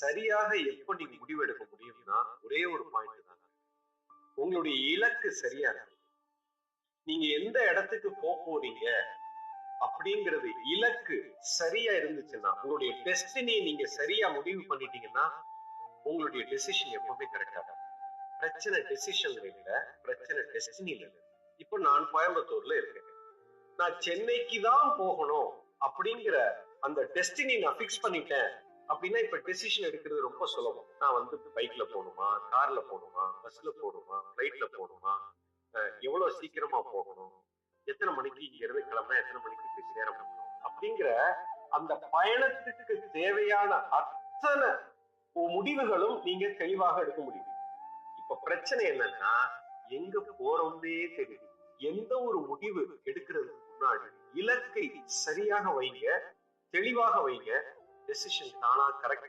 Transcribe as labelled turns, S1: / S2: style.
S1: சரியாக எப்ப நீங்க முடிவெடுக்க முடியும்னா ஒரே ஒரு பாயிண்ட் தான். உங்களுடைய இலக்கு சரியா நீங்க எந்த இடத்துக்கு போக போறீங்க அப்படிங்கிறது இலக்கு சரியா இருந்துச்சுன்னா உங்களுடைய டெஸ்டினியை நீங்க சரியா முடிவு பண்ணிட்டீங்கன்னா உங்களுடைய டெசிஷன் எப்பவுமே கரெக்டா பிரச்சனை டெசிஷன்ல இல்ல பிரச்சனை டெஸ்டினில இப்ப இப்போ நான் கோயம்புத்தூர்ல இருக்கேன். நான் சென்னைக்கு தான் போகணும் அப்படிங்கிற அந்த டெஸ்டினி நான் ஃபிக்ஸ் பண்ணிட்டேன். அப்படின்னா இப்ப டெசிஷன் எடுக்கிறது ரொம்ப சுலபம். நான் வந்து பைக்ல போகணுமா? கார்ல போகணுமா? பஸ்ல போகணுமா? ஃபிளைட்ல போகணுமா? எவ்வளவு சீக்கிரமா போகணும்? எத்தனை மணிக்கு இங்க இருந்து கிளம்பினா எத்தனை மணிக்கு போய் சேர முடியும்? அப்படிங்கிற அந்த பயணத்துக்கு தேவையான அத்தனை முடிவுகளும் நீங்க தெளிவாக எடுக்க முடியும். இப்ப பிரச்சனை என்னன்னா எங்க போறோம்னே தெரியும் எந்த ஒரு முடிவு எடுக்கிறதுக்கு முன்னாடி இலக்கை சரியாக வைங்க தெளிவாக வைங்க டெசிஷன் தானா கரெக்ட்